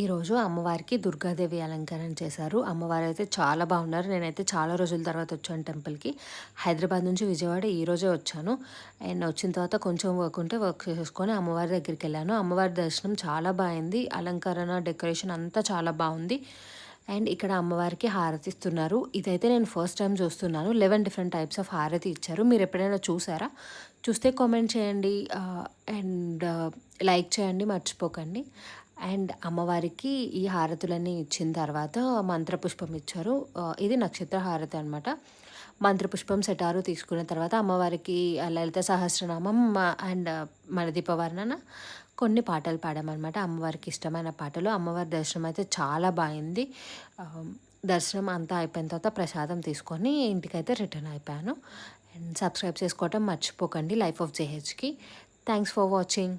ఈరోజు అమ్మవారికి దుర్గాదేవి అలంకరణ చేశారు. అమ్మవారు అయితే చాలా బాగున్నారు. నేనైతే చాలా రోజుల తర్వాత వచ్చాను టెంపుల్కి హైదరాబాద్ నుంచి విజయవాడ ఈరోజే వచ్చాను. అండ్ వచ్చిన తర్వాత కొంచెం వర్క్ ఉంటే వర్క్ చేసుకొని అమ్మవారి దగ్గరికి వెళ్ళాను. అమ్మవారి దర్శనం చాలా బాగుంది అలంకరణ డెకరేషన్ అంతా చాలా బాగుంది. అండ్ ఇక్కడ అమ్మవారికి హారతి ఇస్తున్నారు. ఇదైతే నేను ఫస్ట్ టైం చూస్తున్నాను. లెవెన్ డిఫరెంట్ టైప్స్ ఆఫ్ హారతి ఇచ్చారు. మీరు ఎప్పుడైనా చూసారా? చూస్తే కామెంట్ చేయండి. అండ్ లైక్ చేయండి. మర్చిపోకండి. అండ్ అమ్మవారికి ఈ హారతులన్నీ ఇచ్చిన తర్వాత మంత్రపుష్పం ఇచ్చారు. ఇది నక్షత్ర హారతి అనమాట మంత్రపుష్పం సెటారు తీసుకున్న తర్వాత అమ్మవారికి లలిత సహస్రనామం అండ్ మన దీపవర్ణన కొన్ని పాటలు పాడామన్నమాట. అమ్మవారికి ఇష్టమైన పాటలు. అమ్మవారి దర్శనం అయితే చాలా బాగుంది. దర్శనం అంతా అయిపోయిన తర్వాత ప్రసాదం తీసుకొని ఇంటికైతే రిటర్న్ అయిపోయాను. అండ్ సబ్స్క్రైబ్ చేసుకోవటం మర్చిపోకండి life of జేహెచ్కి. Thanks for watching.